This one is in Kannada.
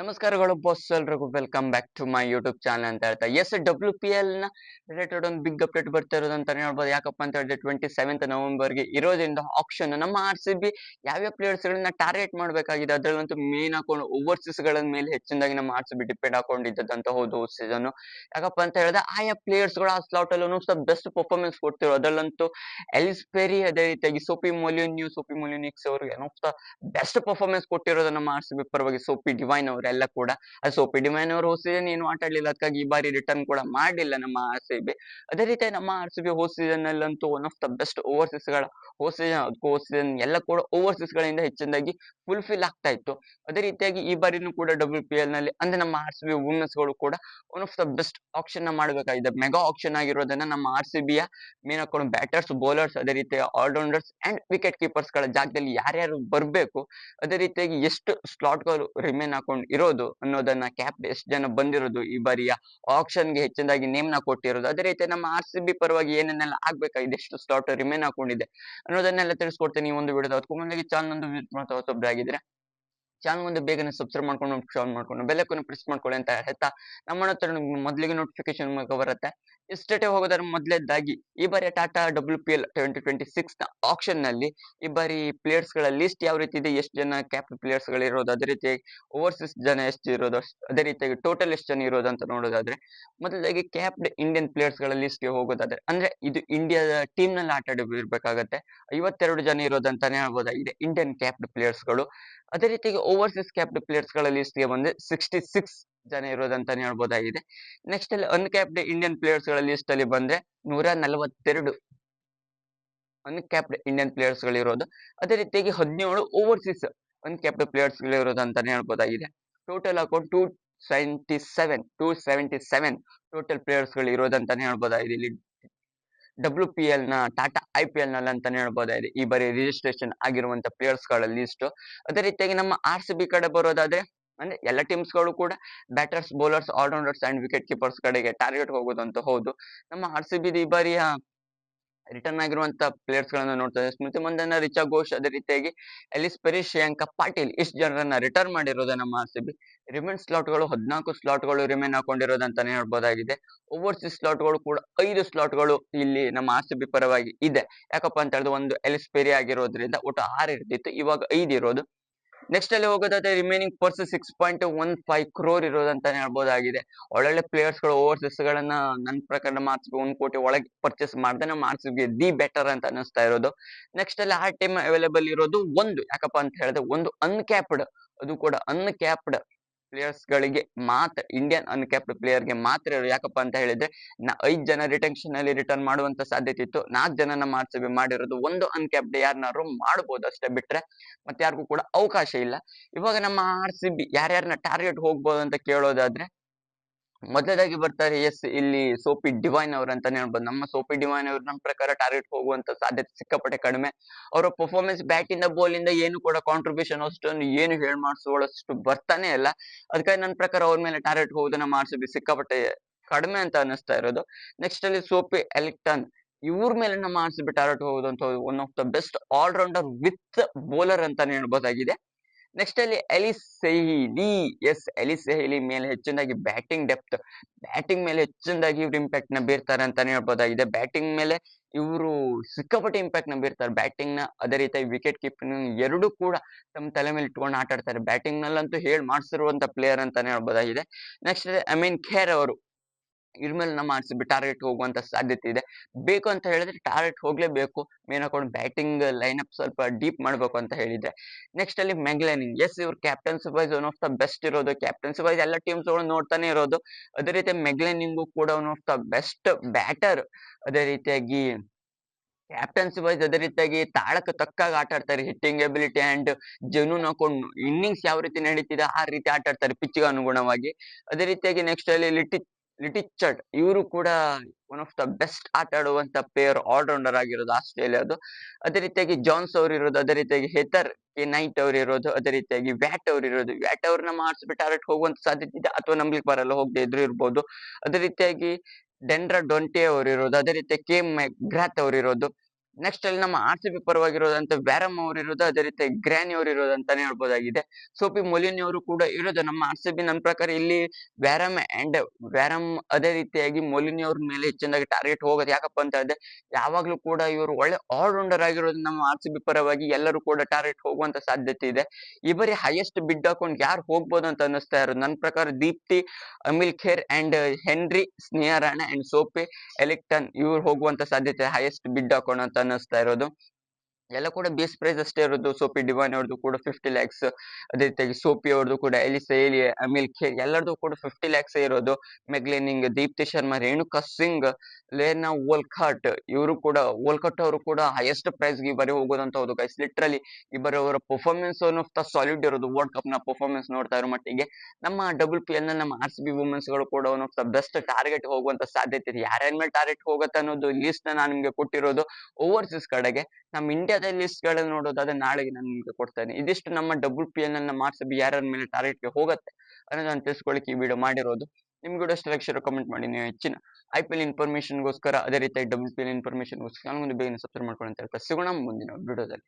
ನಮಸ್ಕಾರಗಳು ಬಾಸ್ ಎಲ್ರಿಗೂ. Welcome back to my YouTube channel ಅಂತ ಹೇಳ್ತಾ. ಎಸ್ ಡಬ್ಲ್ಯೂ ಪಿ ಎಲ್ನ ರಿಲೇಟೆಡ್ ಒಂದು ಬಿಗ್ ಅಪ್ಡೇಟ್ ಬರ್ತಾ ಇರೋದು ಅಂತಾನೆ ಹೇಳ್ಬೋದು. ಯಾಕಪ್ಪ ಅಂತ ಹೇಳಿದ್ರೆ ಟ್ವೆಂಟಿ ಸೆವೆಂತ್ಗೆ ಇರೋದ್ರಿಂದ ಆಪ್ಷನ್ ನಮ್ಮ ಆರ್ ಸಿ ಬಿ ಯಾವ್ಯಾವ ಪ್ಲೇಯರ್ಸ್ ಗಳನ್ನ ಟಾರ್ಗೆಟ್ ಮಾಡಬೇಕಾಗಿದೆ, ಅದರಲ್ಲಂತೂ ಮೇನ್ ಹಾಕೊಂಡು ಓವರ್ಸೀಸ್ಗಳ ಮೇಲೆ ಹೆಚ್ಚಿನದಾಗಿ ನಮ್ಮ ಆರ್ ಸಿ ಬಿ ಡಿಪೆಂಡ್ ಹಾಕೊಂಡಿದ್ದಂತ ಹೌದು ಸೀಸನ್ ಯಾಕಪ್ಪ ಅಂತ ಹೇಳಿದ್ರೆ ಆಯಾ ಪ್ಲೇಯರ್ಸ್ಗಳು ಆ ಸ್ಲಾಟ್ ಅಲ್ಲಿ ಸಹ ಬೆಸ್ಟ್ ಪರ್ಫಾರ್ಮೆನ್ಸ್ ಕೊಡ್ತಿರೋ, ಅದರಲ್ಲಂತೂ ಎಲಿಸ್ ಪೆರಿ ಅದೇ ರೀತಿಯಾಗಿ ಸೋಪಿ ನ್ಯೂ ಸೋಪಿ ಮೊಲಿನಿಕ್ಸ್ ಅವರು ಏನೋ ಬೆಸ್ಟ್ ಪರ್ಫಾರ್ಮೆನ್ಸ್ ಕೊಟ್ಟಿರೋದು ನಮ್ಮ ಆರ್ ಸಿ ಬಿ ಪರವಾಗಿ ಸೋಪಿ ಡಿವೈನ್ ಅವರೆಲ್ಲ ಕೂಡ. ಅದು ಡಿ ಡಿವೈನ್ ಅವರು ಸೀಸನ್ ಏನು ಆಟ ಆಡಲಿಲ್ಲ ಅದಕ್ಕಾಗಿ ಈ ಬಾರಿ ರಿಟರ್ನ್ ಕೂಡ ಮಾಡಿಲ್ಲ ನಮ್ಮ ಆರ್ ಸಿ ಬಿ. ಅದೇ ರೀತಿ ನಮ್ಮ ಆರ್ ಸಿ ಬಿ ಹೋದ ಸೀಸನ್ ಅಲ್ಲಂತೂ ಒನ್ ಆಫ್ ದ ಬೆಸ್ಟ್ ಓವರ್ಸೀಸ್ಗಳ ಹೋಸ್ ಸೀಸನ್ ಅದಕ್ಕೂ ಹೋದ ಸೀಸನ್ ಎಲ್ಲ ಕೂಡ ಓವರ್ಸೀಸ್ ಗಳಿಂದ ಹೆಚ್ಚಿನದಾಗಿ ಫುಲ್ಫಿಲ್ ಆಗ್ತಾ ಇತ್ತು. ಅದೇ ರೀತಿಯಾಗಿ ಈ ಬಾರಿನೂ ಕೂಡ ಡಬ್ಲ್ಯೂ ಪಿ ಎಲ್ನಲ್ಲಿ, ಅಂದ್ರೆ ನಮ್ಮ ಆರ್ ಸಿ ಬಿ ವುಮೆನ್ಸ್ಗಳು ಕೂಡ one of the best option ಮಾಡಬೇಕಾಗಿದೆ. ಮೆಗಾ ಆಪ್ಷನ್ ಆಗಿರೋದನ್ನ ನಮ್ಮ ಆರ್ ಸಿ ಬಿಯ ಮೇನ್ ಹಾಕೊಂಡು ಬ್ಯಾಟರ್ಸ್ ಬೌಲರ್ಸ್ ಅದೇ ರೀತಿ ಆಲ್ರೌಂಡರ್ಸ್ ಅಂಡ್ ವಿಕೆಟ್ ಕೀಪರ್ಸ್ಗಳ ಜಾಗದಲ್ಲಿ ಯಾರ್ಯಾರು ಬರಬೇಕು, ಅದೇ ರೀತಿಯಾಗಿ ಎಷ್ಟು ಸ್ಲಾಟ್ಗಳು ರಿಮೇನ್ ಹಾಕೊಂಡು ಇರೋದು ಅನ್ನೋದನ್ನ ಕ್ಯಾಪ್ ಎಷ್ಟು ಜನ ಬಂದಿರೋದು ಈ ಬಾರಿಯ ಆಕ್ಷನ್ಗೆ ಹೆಚ್ಚಿನದಾಗಿ ನೇಮ್ನ ಕೊಟ್ಟಿರೋದು. ಅದೇ ರೀತಿ ನಮ್ಮ ಆರ್ ಸಿ ಬಿ ಪರವಾಗಿ ಏನೇನೆಲ್ಲ ಆಗ್ಬೇಕಾಗಿದೆ, ಎಷ್ಟು ಸ್ಲಾಟ್ ರಿಮೇನ್ ಹಾಕೊಂಡಿದೆ ಅನ್ನೋದನ್ನೆಲ್ಲ ತಿಳಿಸ್ಕೊಡ್ತೀನಿ ಈ ಒಂದು ವಿಡಿಯೋದ ಅದಕ್ಕೂ ಮುಂದೆ ಚಾನಲ್ ಒಂದು ವಿಸಿಟ್ ಮಾಡ್ತಾ ಹೊಸೊಬ್ರು ಆಗಿದ್ರೆ ಚಾನಲ್ ಒಂದು ಬೇಗನೆ ಸಬ್ಸ್ಕ್ರೈಬ್ ಮಾಡ್ಕೊಂಡು ಶಾನ್ ಮಾಡ್ಕೊಂಡು ಬೆಲ್ಲಕ್ಕನ್ನು ಪ್ರೆಸ್ ಮಾಡ್ಕೊಳ್ಳಿ ಅಂತ ಹೇಳ್ತಾ ನಮ್ಮ ಹತ್ರ ಮೊದಲಿಗೆ ನೋಟಿಫಿಕೇಶನ್ ಬರುತ್ತೆ. ಇಷ್ಟೇ ಹೋಗೋದರ ಮೊದಲೇದಾಗಿ ಈ ಬಾರಿ Tata W P L twenty twenty ಸಿಕ್ಸ್ನ ಆಪ್ಷನ್ನಲ್ಲಿ ಈ ಬಾರಿ ಪ್ಲೇಯರ್ಸ್ಗಳ ಲಿಸ್ಟ್ ಯಾವ ರೀತಿ ಇದೆ, ಎಷ್ಟು ಜನ ಕ್ಯಾಪ್ ಪ್ಲೇಯರ್ಸ್ಗಳು ಇರೋದು, ಅದೇ ರೀತಿ ಓವರ್ಸೀಸ್ ಜನ ಎಷ್ಟು ಇರೋದು ಅದೇ ರೀತಿಯಾಗಿ ಟೋಟಲ್ ಎಷ್ಟು ಜನ ಇರೋದು ಅಂತ ನೋಡೋದಾದ್ರೆ ಮೊದಲಾಗಿ ಕ್ಯಾಪ್ಡ್ ಇಂಡಿಯನ್ ಪ್ಲೇಯರ್ಸ್ಗಳ ಲಿಸ್ಟ್ಗೆ ಹೋಗೋದಾದ್ರೆ, ಅಂದ್ರೆ ಇದು ಇಂಡಿಯಾದ ಟೀಮ್ನಲ್ಲಿ ಆಟ ಆಡಿರ್ಬೇಕಾಗತ್ತೆ ಐವತ್ತೆರಡು ಜನ ಇರೋದಂತಾನೆ ಹೇಳ್ಬೋದಾಗಿದೆ ಇಂಡಿಯನ್ ಕ್ಯಾಪ್ಡ್ ಪ್ಲೇಯರ್ಸ್ಗಳು. ಅದೇ ರೀತಿಯಾಗಿ ಓವರ್ಸೀಸ್ ಕ್ಯಾಪ್ಡ್ ಪ್ಲೇಯರ್ಸ್ಗಳ ಲಿಸ್ಟ್ಗೆ ಬಂದ್ರೆ ಸಿಕ್ಸ್ಟಿ ಸಿಕ್ಸ್ ಜನ ಇರೋದಂತಾನೆ ಹೇಳ್ಬೋದಾಗಿದೆ. ನೆಕ್ಸ್ಟ್ ಅಲ್ಲಿ ಅನ್ಕ್ಯಾಪ್ಡ್ ಇಂಡಿಯನ್ ಪ್ಲೇಯರ್ಸ್ಗಳ ಲಿಸ್ಟ್ ಅಲ್ಲಿ ಬಂದ್ರೆ ನೂರ ನಲವತ್ತೆರಡು ಅನ್ಕ್ಯಾಪ್ಡ್ ಇಂಡಿಯನ್ ಪ್ಲೇಯರ್ಸ್ಗಳು ಇರೋದು. ಅದೇ ರೀತಿಯಾಗಿ ಹದಿನೇಳು ಓವರ್ಸೀಸ್ ಅನ್ಕ್ಯಾಪ್ಡ್ ಪ್ಲೇಯರ್ಸ್ಗಳು ಇರೋದು ಅಂತಾನೆ ಹೇಳ್ಬೋದಾಗಿದೆ. Total account two seventy seven two seventy seven total ಪ್ಲೇಯರ್ಸ್ಗಳು ಇರೋದಂತಾನೆ ಹೇಳ್ಬೋದಾಗಿದೆ ಇಲ್ಲಿ. ಡಬ್ಲ್ಯೂ ಪಿ ಎಲ್ನ ಟಾಟಾ ಐ ಪಿ ಎಲ್ನಲ್ಲಿ ಅಂತಾನೆ ಹೇಳ್ಬೋದಾಗಿದೆ. ಈ ಬಾರಿ ರಿಜಿಸ್ಟ್ರೇಷನ್ ಆಗಿರುವಂತ ಪ್ಲೇಯರ್ಸ್ಗಳ ಲಿಸ್ಟ್ ಅದೇ ರೀತಿಯಾಗಿ ನಮ್ಮ ಆರ್ ಸಿ ಬಿ ಕಡೆ ಬರೋದಾದ್ರೆ, ಅಂದ್ರೆ ಎಲ್ಲ ಟೀಮ್ಸ್ಗಳು ಕೂಡ batters bowlers allrounders and wicket keepers ಕಡೆಗೆ ಟಾರ್ಗೆಟ್ ಹೋಗೋದು ಹೌದು. ನಮ್ಮ ಆರ್ ಸಿ ಬಿ ಈ ಬಾರಿಯ ರಿಟರ್ನ್ ಆಗಿರುವಂತ ಪ್ಲೇಯರ್ಸ್ ಗಳನ್ನ ನೋಡ್ತಾರೆ ಸ್ಮೃತಿ ಮಂದನ ರಿಚಾ ಘೋಷ್ ಅದೇ ರೀತಿಯಾಗಿ ಎಲಿಸ್ ಪೆರಿ, ಶ್ರೇಯಾಂಕ ಪಾಟೀಲ್ ಇಷ್ಟು ಜನರನ್ನ ರಿಟರ್ನ್ ಮಾಡಿರೋದು ನಮ್ಮ ಆರ್ ಸಿ ಬಿ. ರಿಮೇನ್ ಸ್ಲಾಟ್ಗಳು, ಹದಿನಾಲ್ಕು ಸ್ಲಾಟ್ಗಳು ರಿಮೇನ್ ಹಾಕೊಂಡಿರೋದಂತಾನೆ ಹೇಳ್ಬೋದಾಗಿದೆ ಓವರ್ಸೀಸ್ ಸ್ಲಾಟ್ಗಳು ಕೂಡ ಐದು ಸ್ಲಾಟ್ಗಳು ಇಲ್ಲಿ ನಮ್ಮ ಆರ್ ಸಿ ಪರವಾಗಿ ಇದೆ. ಯಾಕಪ್ಪ ಅಂತ ಹೇಳಿದ್ರೆ ಒಂದು ಎಲಿಸ್ ಪೆರಿ ಆಗಿರೋದ್ರಿಂದ ಒಟ್ಟು ಆರು ಇರ್ತಿತ್ತು. ಇವಾಗ ಐದು ಇರೋದು. ನೆಕ್ಸ್ಟ್ ಅಲ್ಲಿ ಹೋಗೋದಾದ್ರೆ remaining purse six point one five crore ಇರೋದಂತಾನೆ ಹೇಳ್ಬೋದಾಗಿದೆ. ಒಳ್ಳೊಳ್ಳೆ ಪ್ಲೇಯರ್ಸ್ಗಳು ಓವರ್ಸಸ್ ಗಳನ್ನ ನನ್ನ ಪ್ರಕಾರ ಮಾರ್ಸ್ಗೆ ಒಂದು ಕೋಟಿ ಒಳಗೆ ಪರ್ಚೇಸ್ ಮಾಡಿದ್ರೆ ಆರ್ ದಿ ಬೆಟರ್ ಅಂತ ಅನಿಸ್ತಾ ಇರೋದು. ನೆಕ್ಸ್ಟ್ ಅಲ್ಲಿ ಆ ಟೈಮ್ ಅವೈಲೇಬಲ್ ಇರೋದು ಒಂದು. ಯಾಕಪ್ಪ ಅಂತ ಹೇಳಿದ್ರೆ ಒಂದು ಅನ್ಕ್ಯಾಪ್ಡ್ ಅದು ಕೂಡ ಅನ್ಕ್ಯಾಪ್ಡ್ ಪ್ಲೇಯರ್ಸ್ ಗಳಿಗೆ ಮಾತ್ರ ಇಂಡಿಯನ್ ಅನ್ಕ್ಯಾಪ್ಡ್ ಪ್ಲೇಯರ್ಗೆ ಮಾತ್ರ ಯಾಕಪ್ಪ ಅಂತ ಹೇಳಿದ್ರೆ ಐದ್ ಜನ ರಿಟೆನ್ಷನ್ ಅಲ್ಲಿ ರಿಟರ್ನ್ ಮಾಡುವಂತ ಸಾಧ್ಯತೆ ಇತ್ತು. ನಾಲ್ಕು ಜನ ನಮ್ಮ ಆರ್ ಮಾಡಿರೋದು ಒಂದು ಅನ್ಕ್ಯಾಪ್ಡ್ ಯಾರನ್ನಾರು ಮಾಡಬಹುದು ಅಷ್ಟೇ ಬಿಟ್ರೆ ಮತ್ತೆ ಯಾರಿಗೂ ಕೂಡ ಅವಕಾಶ ಇಲ್ಲ. ಇವಾಗ ನಮ್ಮ ಆರ್ ಸಿ ಬಿ ಯಾರ್ಯಾರನ್ನ ಟಾರ್ಗೆಟ್ ಹೋಗ್ಬೋದು ಅಂತ ಕೇಳೋದಾದ್ರೆ ಮೊದಲದಾಗಿ ಬರ್ತಾರೆ ಎಸ್ ಇಲ್ಲಿ ಸೋಪಿ ಡಿವೈನ್ ಅವರು ಅಂತಾನೆ ಹೇಳ್ಬೋದು. ನಮ್ಮ ಸೋಪಿ ಡಿವೈನ್ ಅವ್ರು ನಮ್ಮ ಪ್ರಕಾರ ಟಾರ್ಗೆಟ್ ಹೋಗುವಂತ ಸಾಧ್ಯತೆ ಸಿಕ್ಕಾಪಟ್ಟೆ ಕಡಿಮೆ. ಅವರ ಪರ್ಫಾರ್ಮೆನ್ಸ್ ಬ್ಯಾಟ್ ಇಂದ ಬಾಲ್ ಇಂದ ಏನು ಕೂಡ ಕಾಂಟ್ರಿಬ್ಯೂಷನ್ ಅಷ್ಟೊಂದು ಏನು ಹೇಳ್ ಮಾಡಿಸ್ಕೊಳ್ಳೋಷ್ಟು ಬರ್ತಾನೆ ಇಲ್ಲ ಅದಕ್ಕಾಗಿ ನನ್ನ ಪ್ರಕಾರ ಅವ್ರ ಮೇಲೆ ಟಾರ್ಗೆಟ್ ಹೋಗೋದನ್ನ ಬಿ ಸಿಕ್ಕಾಪಟ್ಟೆ ಕಡಿಮೆ ಅಂತ ಅನಿಸ್ತಾ ಇರೋದು. ನೆಕ್ಸ್ಟ್ ಅಲ್ಲಿ ಸೋಪಿ ಎಲೆಕ್ಟನ್ ಇವ್ರ ಮೇಲೆ ನಮ್ಮ R B target one of the best allrounder with bowler ಅಂತಾನೆ ಹೇಳ್ಬೋದಾಗಿದೆ. ನೆಕ್ಸ್ಟ್ ಅಲ್ಲಿ ಎಲಿಸ್ ಸೆಹಿಲಿ ಎಸ್ ಎಲಿಸ್ ಸೆಹಿಲಿ ಮೇಲೆ ಹೆಚ್ಚಿನದಾಗಿ ಬ್ಯಾಟಿಂಗ್ ಡೆಪ್ತ್ ಬ್ಯಾಟಿಂಗ್ ಮೇಲೆ ಹೆಚ್ಚಿನದಾಗಿ ಇವ್ರು ಇಂಪ್ಯಾಕ್ಟ್ನ ಬೀರ್ತಾರೆ ಅಂತಾನೆ ಹೇಳ್ಬೋದಾಗಿದೆ. ಬ್ಯಾಟಿಂಗ್ ಮೇಲೆ ಇವರು ಸಿಕ್ಕಾಪಟ್ಟೆ ಇಂಪ್ಯಾಕ್ಟ್ನ ಬೀರ್ತಾರೆ. ಬ್ಯಾಟಿಂಗ್ನ ಅದೇ ರೀತಿ ವಿಕೆಟ್ ಕೀಪಿಂಗ್ ಎರಡು ಕೂಡ ತಮ್ಮ ತಲೆ ಮೇಲೆ ಇಟ್ಕೊಂಡು ಆಟ ಆಡ್ತಾರೆ ಬ್ಯಾಟಿಂಗ್ ನಲ್ಲಂತೂ ಹೇಳಿ ಮಾಡಿಸಿರುವಂತ ಪ್ಲೇಯರ್ ಅಂತಾನೆ ಹೇಳ್ಬೋದಾಗಿದೆ. ನೆಕ್ಸ್ಟ್ ಅಮೀನ್ ಖೇರ್ ಅವರು. ಇದ್ರ ಮೇಲೆ ನಮ್ಮ ಆರ್ ಬಿ ಟಾರ್ಗೆಟ್ ಹೋಗುವಂತ ಸಾಧ್ಯತೆ ಇದೆ. ಬೇಕು ಅಂತ ಹೇಳಿದ್ರೆ ಟಾರ್ಗೆಟ್ ಹೋಗ್ಲೇಬೇಕು. ಮೇನ್ ಹಾಕೊಂಡು ಬ್ಯಾಟಿಂಗ್ ಲೈನ್ ಅಪ್ ಸ್ವಲ್ಪ ಡೀಪ್ ಮಾಡ್ಬೇಕು ಅಂತ ಹೇಳಿದ್ರೆ. ನೆಕ್ಸ್ಟ್ ಅಲ್ಲಿ ಮೆಗ್ಲೆನಿಂಗ್ ಎಸ್ ಇವ್ರು captaincy wise one of the best ಇರೋದು. ಕ್ಯಾಪ್ಟನ್ಸಿ ವೈಸ್ ಎಲ್ಲ ಟೀಮ್ಸ್ಗಳು ನೋಡ್ತಾನೆ ಇರೋದು. ಅದೇ ರೀತಿ ಮೆಗ್ಲೈನಿಂಗು ಕೂಡ one of the best batter ಅದೇ ರೀತಿಯಾಗಿ ಕ್ಯಾಪ್ಟನ್ಸಿ ವೈಸ್ ಅದೇ ರೀತಿಯಾಗಿ ತಾಳಕ್ಕೆ ತಕ್ಕಾಗ ಆಟ ಆಡ್ತಾರೆ. ಹಿಟ್ಟಿಂಗ್ ಎಬಿಲಿಟಿ ಅಂಡ್ ಜನೂನ್ ಹಾಕೊಂಡು ಇನ್ನಿಂಗ್ಸ್ ಯಾವ ರೀತಿ ನಡೀತಿದೆ ಆ ರೀತಿ ಆಟ ಆಡ್ತಾರೆ ಪಿಚ್ಗೆ ಅನುಗುಣವಾಗಿ. ಅದೇ ರೀತಿಯಾಗಿ ನೆಕ್ಸ್ಟ್ ಅಲ್ಲಿ ಲಿಟಿ ಲಿಟಿಚರ್ಡ್ ಇವರು ಕೂಡ ಒನ್ ಆಫ್ ದ ಬೆಸ್ಟ್ ಆಟ ಆಡುವಂತ ಪ್ಲೇಯರ್ ಆಲ್ರೌಂಡರ್ ಆಗಿರೋದು ಆಸ್ಟ್ರೇಲಿಯಾದು ಅದೇ ರೀತಿಯಾಗಿ ಜಾನ್ಸ್ ಅವ್ರು ಇರೋದು ಅದೇ ರೀತಿಯಾಗಿ ಹೆತರ್ ಕೆ ನೈಟ್ ಅವ್ರು ಇರೋದು ಅದೇ ರೀತಿಯಾಗಿ ವ್ಯಾಟ್ ಅವ್ರು ಇರೋದು ವ್ಯಾಟ್ ಅವ್ರನ್ನ ಮಾಡಿಸ್ಬಿಟ್ಟು ಆರಟ್ ಹೋಗುವಂತ ಸಾಧ್ಯತೆ ಇದೆ. ಅಥವಾ ನಂಬ್ಲಿಕ್ಕೆ ಬರಲ್ಲ, ಹೋಗದೆ ಇದ್ರು ಇರ್ಬೋದು. ಅದೇ ರೀತಿಯಾಗಿ ಡೆಂಡ್ರಾ ಡೊಂಟೆ ಅವ್ರು ಇರೋದು ಅದೇ ರೀತಿ ಕೆ ಮೆಗ್ರಾತ್ ಅವ್ರು ಇರೋದು ನೆಕ್ಸ್ಟ್ ಅಲ್ಲಿ ನಮ್ಮ ಆರ್ ಸಿ ಬಿ ಪರವಾಗಿರೋದಂತ ವ್ಯಾರಮ್ ಅವರು ಇರೋದು ಅದೇ ರೀತಿ ಗ್ರ್ಯಾನಿ ಅವರು ಇರೋದು ಅಂತಾನೆ ಹೇಳ್ಬೋದಾಗಿದೆ. ಸೋಪಿ ಮೊಲಿನಿ ಅವರು ಕೂಡ ಇರೋದು ನಮ್ಮ ಆರ್ ಸಿ ಬಿ ನನ್ನ ಪ್ರಕಾರ ಇಲ್ಲಿ ವ್ಯಾರಮ್ ಅಂಡ್ ವ್ಯಾರಮ್ ಅದೇ ರೀತಿಯಾಗಿ ಮೊಲಿನಿ ಅವ್ರ ಮೇಲೆ ಹೆಚ್ಚಿನದಾಗಿ ಟಾರ್ಗೆಟ್ ಹೋಗೋದು ಯಾಕಪ್ಪ ಅಂತ ಅಂದ್ರೆ ಯಾವಾಗ್ಲೂ ಕೂಡ ಇವರು ಒಳ್ಳೆ ಆಲ್ರೌಂಡರ್ ಆಗಿರೋದು ನಮ್ಮ ಆರ್ ಸಿ ಬಿ ಪರವಾಗಿ ಎಲ್ಲರೂ ಕೂಡ ಟಾರ್ಗೆಟ್ ಹೋಗುವಂತ ಸಾಧ್ಯತೆ ಇದೆ. ಈ ಹೈಯೆಸ್ಟ್ ಬಿಡ್ ಹಾಕೊಂಡು ಯಾರು ಹೋಗ್ಬೋದು ಅಂತ ಅನ್ನಿಸ್ತಾ ಇರೋದು? ನನ್ನ ಪ್ರಕಾರ Deepti, Amelia Kerr and henry ಸ್ನೇಹರಾಣ and Sophie Ecclestone ಇವ್ರು ಹೋಗುವಂತ ಸಾಧ್ಯತೆ ಹೈಯೆಸ್ಟ್ ಬಿಡ್ ಹಾಕೋಣ ಅಂತ ಅನ್ನಿಸ್ತಾ ಇರೋದು. ಎಲ್ಲ ಕೂಡ ಬೇಸ್ ಪ್ರೈಸ್ ಅಷ್ಟೇ ಇರೋದು. ಸೋಪಿ ಡಿವೈನ್ ಅವ್ರದ್ದು ಕೂಡ ಫಿಫ್ಟಿ ಲ್ಯಾಕ್ಸ್ ಅದೇ ರೀತಿಯಾಗಿ ಸೋಪಿ ಅವ್ರದ್ದು ಕೂಡ ಎಲಿಸ ಎಲಿ ಅಮಿಲ್ ಖೇರ್ ಎಲ್ಲರದು ಕೂಡ ಫಿಫ್ಟಿ ಲ್ಯಾಕ್ಸ್ ಇರೋದು. ಮೆಗ್ಲಿನಿಂಗ್ ದೀಪ್ತಿ ಶರ್ಮಾ ರೇಣುಕಾ ಸಿಂಗ್ ಲೇನಾ ವೋಲ್ಕಾಟ್ ಇವರು ಕೂಡ ವೋಲ್ಕಟ್ ಅವರು ಕೂಡ ಹೈಯೆಸ್ಟ್ ಪ್ರೈಸ್ಗೆ ಬರೀ ಹೋಗೋದಂತ ಹೌದು ಗೈಸ್ ಲಿಟ್ರಲಿ ಈ ಬಾರಿ ಅವರ ಪರ್ಫಾರ್ಮೆನ್ಸ್ ಆಫ್ ಸಾಲಿಡ್ ಇರೋದು. ವರ್ಲ್ಡ್ ಕಪ್ನ ಪರ್ಫಾರ್ಮೆನ್ಸ್ ನೋಡ್ತಾ ಇರೋ ಮಟ್ಟಿಗೆ. ನಮ್ಮ ಡಬಲ್ ಪಿ ಎಲ್ ನಮ್ಮ ಆರ್ ಸಿ ಬಿ ವುಮೆನ್ಸ್ಗಳು ಕೂಡ one of the best target ಹೋಗುವಂತ ಸಾಧ್ಯತೆ ಇದೆ. ಯಾರ್ಯಾರ ಮೇಲೆ ಟಾರ್ಗೆಟ್ ಹೋಗುತ್ತೆ ಅನ್ನೋದು ಲಿಸ್ಟ್ ನಾನು ನಿಮ್ಗೆ ಕೊಟ್ಟಿರೋದು ಓವರ್ಸೀಸ್ ಕಡೆಗೆ. ನಮ್ಮ ಇಂಡಿಯಾದ ಲಿಸ್ಟ್ ಗಳನ್ನ ನೋಡೋದಾದ್ರೆ ನಾಳೆಗೆ ನಾನು ನಿಮ್ಗೆ ಕೊಡ್ತೇನೆ. ಇದಿಷ್ಟು ನಮ್ಮ ಡಬಲ್ ಪಿ ಎಲ್ ನಮ್ಮ ಮಾರ್ಕ್ಸ್ ಬಿ ಯಾರ ಮೇಲೆ ಟಾರ್ಗೆಟ್ಗೆ ಹೋಗುತ್ತೆ ಅನ್ನೋದನ್ನ ತಿಳಿಸ್ಕೊಳ್ಳಿಕ್ಕೆ ಈ ವಿಡಿಯೋ ಮಾಡಿರೋದು. ನಿಮ್ಗೆ ಕೂಡ ಇಷ್ಟ ಕಮೆಂಟ್ ಮಾಡಿ, ನೀವು ಹೆಚ್ಚಿನ ಐ ಪಿ ಎಲ್ ಇನ್ಫಾರ್ಮೇಶನ್ಗೋಸ್ಕರ ಅದೇ ರೀತಿ ಡಬಲ್ ಪಿ ಎಲ್ ಇನ್ಫಾರ್ಮೇಶನ್ಗೋಸ್ಕರ ಒಂದು ಬೇಗನೆ ಸಬ್ಸ್ಕ್ರೈಬ್ ಮಾಡ್ಕೊಂಡು ಅಂತ ಹೇಳ್ತಾ. ಸಿಗೋಣ ಮುಂದಿನ ವಿಡಿಯೋದಲ್ಲಿ